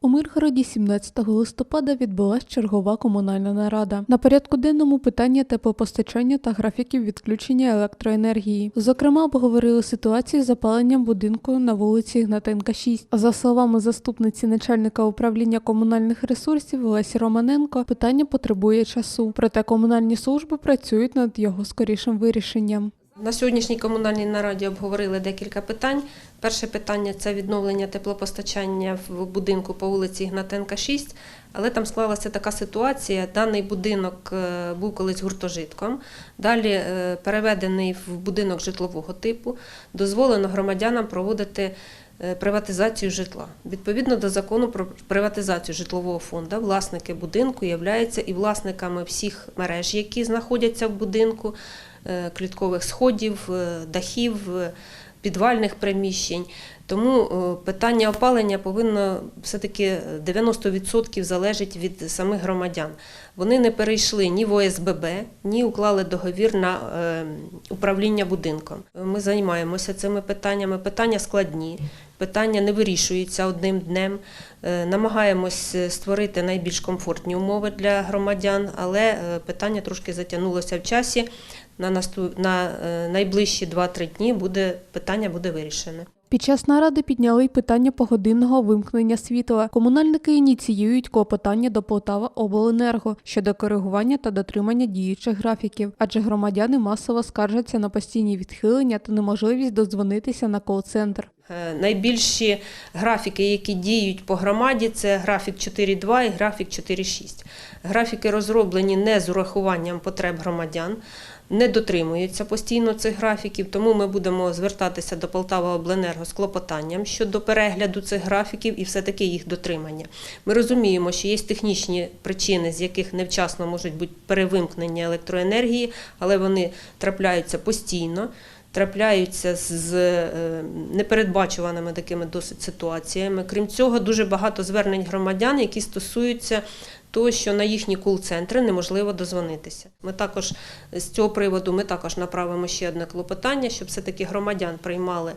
У Миргороді 17 листопада відбулась чергова комунальна нарада. На порядку денному питання теплопостачання та графіків відключення електроенергії. Зокрема, обговорили ситуацію з запаленням будинку на вулиці Ігнатенка 6. За словами заступниці начальника управління комунальних ресурсів Лесі Романенко, питання потребує часу. Проте комунальні служби працюють над його скорішим вирішенням. На сьогоднішній комунальній нараді обговорили декілька питань. Перше питання це відновлення теплопостачання в будинку по вулиці Ігнатенка 6, але там склалася така ситуація. Даний будинок е, був колись гуртожитком, далі е, переведений в будинок житлового типу. Дозволено громадянам проводити е, приватизацію житла. Відповідно до закону про приватизацію житлового фонду, власники будинку являються і власниками всіх мереж, які знаходяться в будинку, кліткових сходів, е, дахів, е, підвальних приміщень. Тому е, питання опалення повинно все-таки 90% залежить від самих громадян. Вони не перейшли ні в ОСББ, ні уклали договір на е, управління будинком. Ми займаємося цими питаннями. Питання складні, питання не вирішуються одним днем. Е, Намагаємось створити найбільш комфортні умови для громадян, але е, питання трошки затягнулося в часі. На, наступ... на е, найближчі 2-3 дні буде, питання буде вирішене. Під час наради підняли й питання погодинного вимкнення світла. Комунальники ініціюють клопотання до Полтава Обленерго щодо коригування та дотримання діючих графіків, адже громадяни масово скаржаться на постійні відхилення та неможливість дозвонитися на кол-центр. Е, Найбільші графіки, які діють по громаді, це графік 4.2 і графік 4.6. Графіки розроблені не з урахуванням потреб громадян, не дотримуються постійно цих графіків, тому ми будемо звертатися до Полтава Обленерго з клопотанням щодо перегляду цих графіків і все-таки їх дотримання. Ми розуміємо, що є технічні причини, з яких невчасно можуть бути перевимкнення електроенергії, але вони трапляються постійно трапляються з е, непередбачуваними такими досить ситуаціями. Крім цього, дуже багато звернень громадян, які стосуються того, що на їхні кул-центри неможливо дозвонитися. Ми також з цього приводу ми також направимо ще одне клопотання, щоб все-таки громадян приймали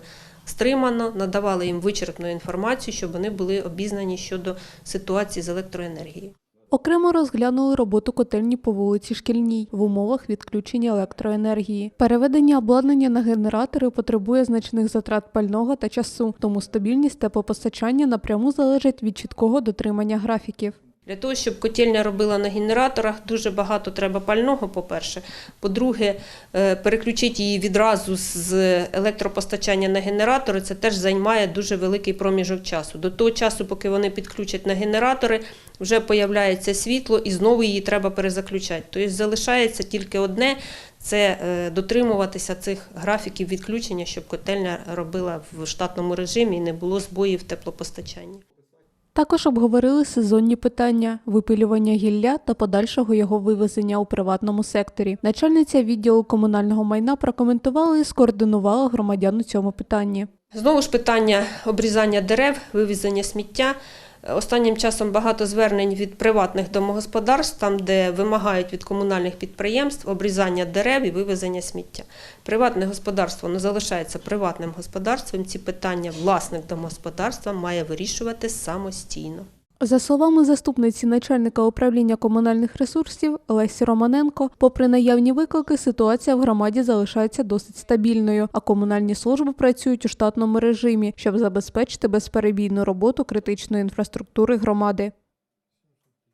стримано, надавали їм вичерпну інформацію, щоб вони були обізнані щодо ситуації з електроенергією. Окремо розглянули роботу котельні по вулиці Шкільній в умовах відключення електроенергії. Переведення обладнання на генератори потребує значних затрат пального та часу, тому стабільність теплопостачання напряму залежить від чіткого дотримання графіків. Для того, щоб котельня робила на генераторах, дуже багато треба пального, по-перше. По-друге, е, переключити її відразу з електропостачання на генератори, це теж займає дуже великий проміжок часу. До того часу, поки вони підключать на генератори, вже появляється світло і знову її треба перезаключати. Тобто залишається тільки одне це е, дотримуватися цих графіків відключення, щоб котельня робила в штатному режимі і не було збоїв в теплопостачанні. Також обговорили сезонні питання випилювання гілля та подальшого його вивезення у приватному секторі. Начальниця відділу комунального майна прокоментувала і скоординувала громадян у цьому питанні. Знову ж питання обрізання дерев, вивезення сміття. Останнім часом багато звернень від приватних домогосподарств, там, де вимагають від комунальних підприємств обрізання дерев і вивезення сміття. Приватне господарство не залишається приватним господарством. Ці питання власник домогосподарства має вирішувати самостійно. За словами заступниці начальника управління комунальних ресурсів Лесі Романенко, попри наявні виклики, ситуація в громаді залишається досить стабільною, а комунальні служби працюють у штатному режимі, щоб забезпечити безперебійну роботу критичної інфраструктури громади.